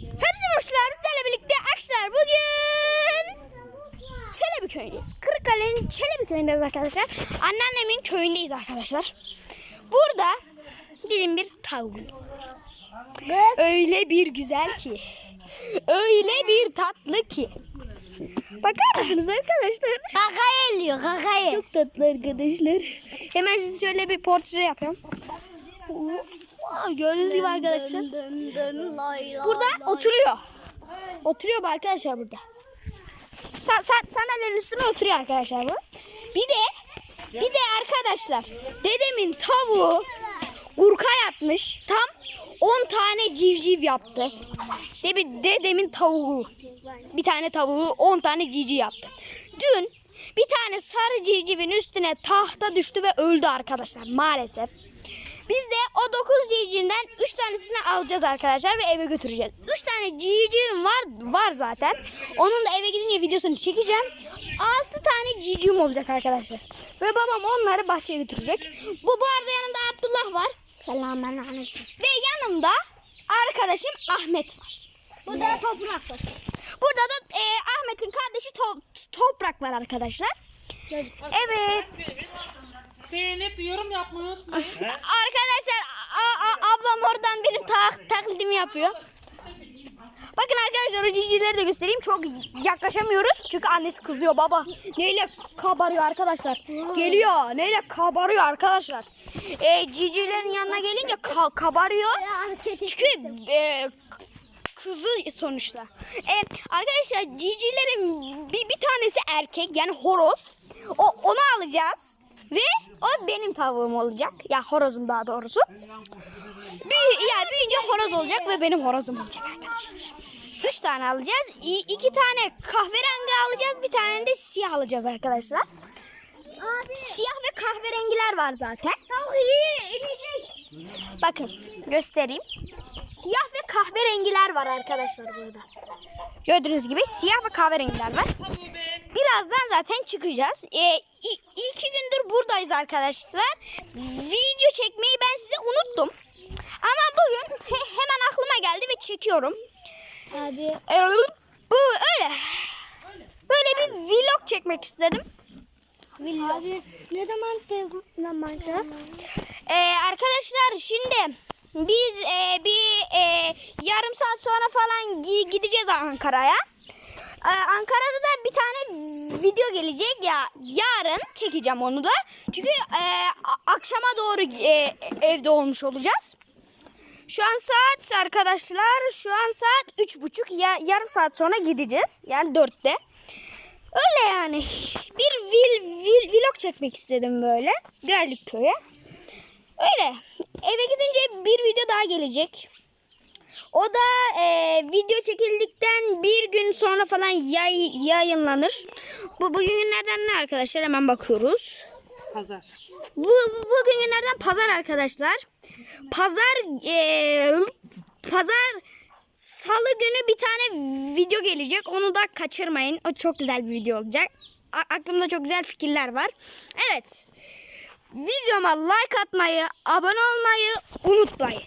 Hepsi hoşlar sizlerle birlikte arkadaşlar bugün Çelebi köyündeyiz. Kırıkkale'nin Çelebi köyündeyiz arkadaşlar. Anneannemin köyündeyiz arkadaşlar. Burada bizim bir tavuğumuz var. Öyle bir güzel ki. Öyle bir tatlı ki. Bakar mısınız arkadaşlar? Kaka geliyor kaka Çok tatlı arkadaşlar. Hemen size şöyle bir portre yapıyorum. Gördüğünüz gibi arkadaşlar. Burada oturuyor. Oturuyor bu arkadaşlar burada. Sa sa sandalyenin üstüne oturuyor arkadaşlar bu. Bir de bir de arkadaşlar dedemin tavuğu kurka yatmış. Tam 10 tane civciv yaptı. Debi dedemin tavuğu. Bir tane tavuğu 10 tane civciv yaptı. Dün bir tane sarı civcivin üstüne tahta düştü ve öldü arkadaşlar maalesef. Biz de o 9 civcivden 3 tanesini alacağız arkadaşlar ve eve götüreceğiz. 3 tane civcivim var var zaten. Onun da eve gidince videosunu çekeceğim. 6 tane civcivim olacak arkadaşlar. Ve babam onları bahçeye götürecek. Bu bu arada yanımda Abdullah var. Selamünaleyküm. Ve yanımda arkadaşım Ahmet var. Bu da toprak. Burada da e, Ahmet'in kardeşi To- Toprak var arkadaşlar. Evet. Beğenip yorum yapmayı unutmayın. Arkadaşlar a- a- ablam oradan benim ta- taklidimi yapıyor. Bakın arkadaşlar o civcivleri de göstereyim. Çok yaklaşamıyoruz. Çünkü annesi kızıyor baba. Neyle kabarıyor arkadaşlar. Geliyor. Neyle kabarıyor arkadaşlar. E, civcivlerin yanına gelince ka- kabarıyor. Çünkü e, kızı sonuçta. E, arkadaşlar civcivlerin bir, bir tanesi erkek yani horoz. O onu alacağız ve benim tavuğum olacak. Ya horozum daha doğrusu. Bir, ya büyüyünce horoz olacak ve benim horozum olacak arkadaşlar. Üç tane alacağız. İ- iki tane kahverengi alacağız. Bir tane de siyah alacağız arkadaşlar. Siyah ve kahverengiler var zaten. Bakın göstereyim. Siyah ve kahverengiler var arkadaşlar burada. Gördüğünüz gibi siyah ve kahverengiler var. Birazdan zaten çıkacağız. Ee, iki gündür buradayız arkadaşlar. Video çekmeyi ben size unuttum. Ama bugün he- hemen aklıma geldi ve çekiyorum. Abi. Ee, Bu öyle. Böyle bir vlog çekmek istedim. Abi ne zaman telefonla Minecraft? Ee, arkadaşlar şimdi biz e, bir e, yarım saat sonra falan gi- gideceğiz Ankara'ya. Ee, Ankara'da da bir tane video gelecek ya yarın çekeceğim onu da. Çünkü e, akşama doğru e, evde olmuş olacağız. Şu an saat arkadaşlar şu an saat üç buçuk ya yarım saat sonra gideceğiz. Yani dörtte. Öyle yani. Bir vil, vil, vlog çekmek istedim böyle. Geldik köye. Öyle. Eve gidince bir video daha gelecek. O da e, video çekildikten bir gün sonra falan yay, yayınlanır. Bu bugün günlerden ne arkadaşlar? Hemen bakıyoruz. Pazar. Bu, bu bugün günlerden pazar arkadaşlar. Pazar e, pazar salı günü bir tane video gelecek. Onu da kaçırmayın. O çok güzel bir video olacak. A- aklımda çok güzel fikirler var. Evet. Videoma like atmayı, abone olmayı unutmayın.